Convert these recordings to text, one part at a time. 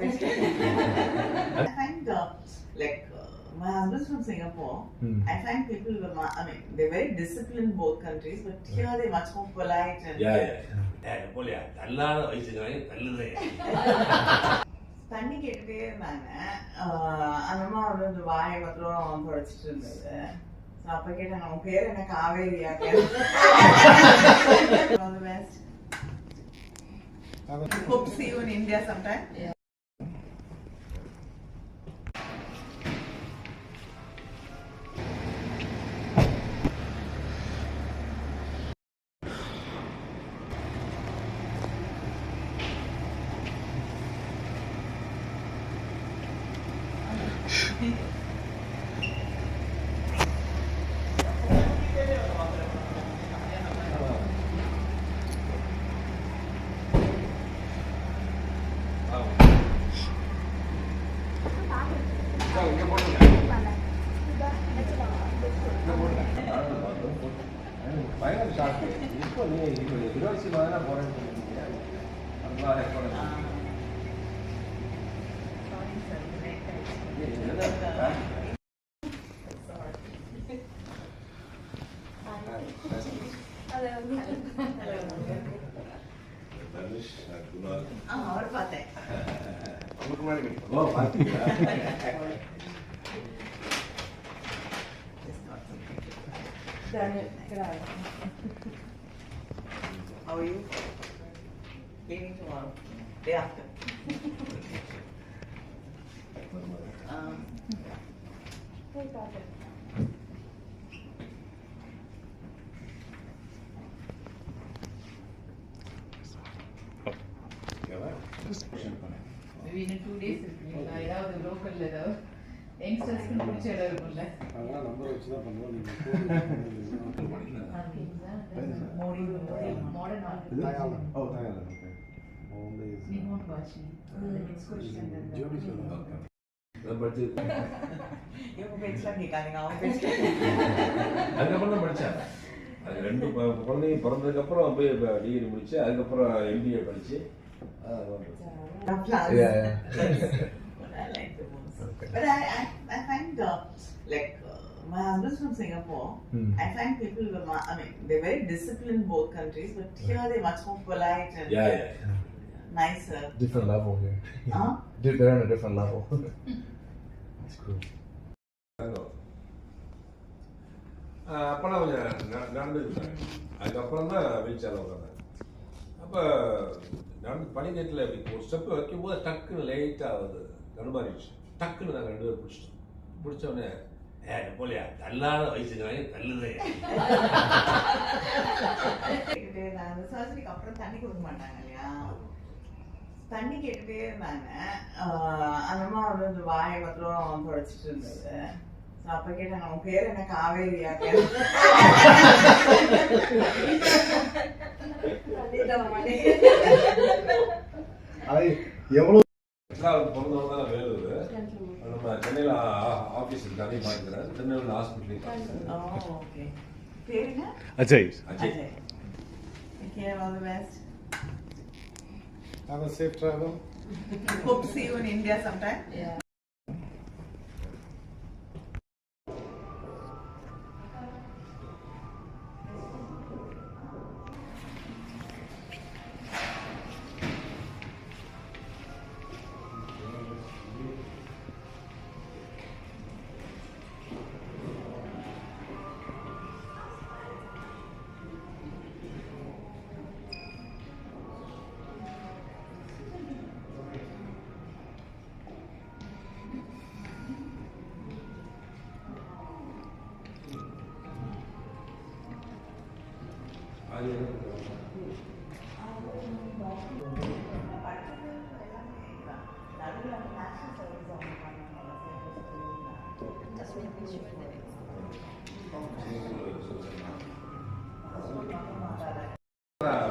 I find uh, like uh, my husband's from Singapore. Mm. I find people were, I mean, they're very disciplined both countries, but here they're much more polite and. Yeah, yeah, yeah. தண்ணி கேட்டுட்டே இருந்தாங்க. அந்த அம்மா வந்து இந்த வாயை மாத்திரம் தொடச்சிட்டு இருந்தது. அப்ப கேட்டாங்க உன் பேர் என்ன? காவேரியா. Hope see you in India sometime. பயங்கர ஷாக் இப்போ நீங்கள் இப்போ இருபது மாதிரி போறேன்னு சொல்லிருக்கீங்க. அதனால எப்போ அவரை பார்த்தேன் ஓ பார்த்தீங்களா Just not something. How are you? Leaving tomorrow. Day after. um, சொல்லுங்க படிச்சு இவங்க பேச்செல்லாம் கேட்காதீங்க அவங்க பேச்சு அதுக்கப்புறம் தான் படித்தேன் அது ரெண்டு குழந்தைங்க பிறந்ததுக்கப்புறம் போய் டிகிரி முடிச்சு அதுக்கப்புறம் எம்பிஏ படிச்சு Applause. Yeah, yeah. But I like the most. But I, I, I find, uh, like, uh, my husband's from Singapore. Hmm. I find people, were ma- I mean, they're very disciplined in both countries, but here they're much more polite and yeah yeah nicer. Different level here. Huh? Dude, they're on a different level. That's cool. அப்போல்லாம் கொஞ்சம் ந- நடந்துக்கிட்டேன் அதுக்கப்புறம் தான் wheel சேரில் உட்காந்தேன் அப்போ நடந்து பனிக்கட்டில் நேரத்தில் ஒரு ஸ்டெப் வைக்கும்போது டக்குன்னு லைட்டாக அது தடுமாறிடுச்சு டக்குன்னு நாங்கள் ரெண்டு பேரும் பிடிச்சிட்டோம். பிடிச்சோடனே ஏ போலியா? தள்ளாத வயசுக்கிறாங்க தள்ளுதே. இருந்தாங்க. சர்ஜரிக்கு அப்புறம் தண்ணி கொடுக்க மாட்டாங்க இல்லையா? தண்ணி கேட்டுட்டே இருந்தாங்க. அந்த அம்மா வந்து இந்த வாயை மாத்திரம் தொடச்சிட்டு இருந்தது. அப்ப கேட்டாங்க உன் பேர் என்ன? காவேரியா? அது எவ்வளோ பிறந்தவங்க தான் வேலூர். நம்ம சென்னையில் ஆஃபீஸ் அதையும் பார்த்துக்கிறேன். திருநெல்வேலி ஹாஸ்பிட்டலையும் பார்த்துக்கிறேன். ஓகே. பேர் என்ன? Ajay. Ajay. Have a safe travel. Hope to see you in India sometime. அது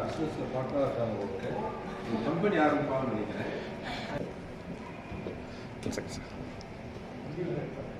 பிஸ்னஸில் பார்ட்னர் இருக்காங்க ஓகே கம்பெனி ஆரம்பிப்பாங்கன்னு நினைக்கிறேன் செகண்ட் சார்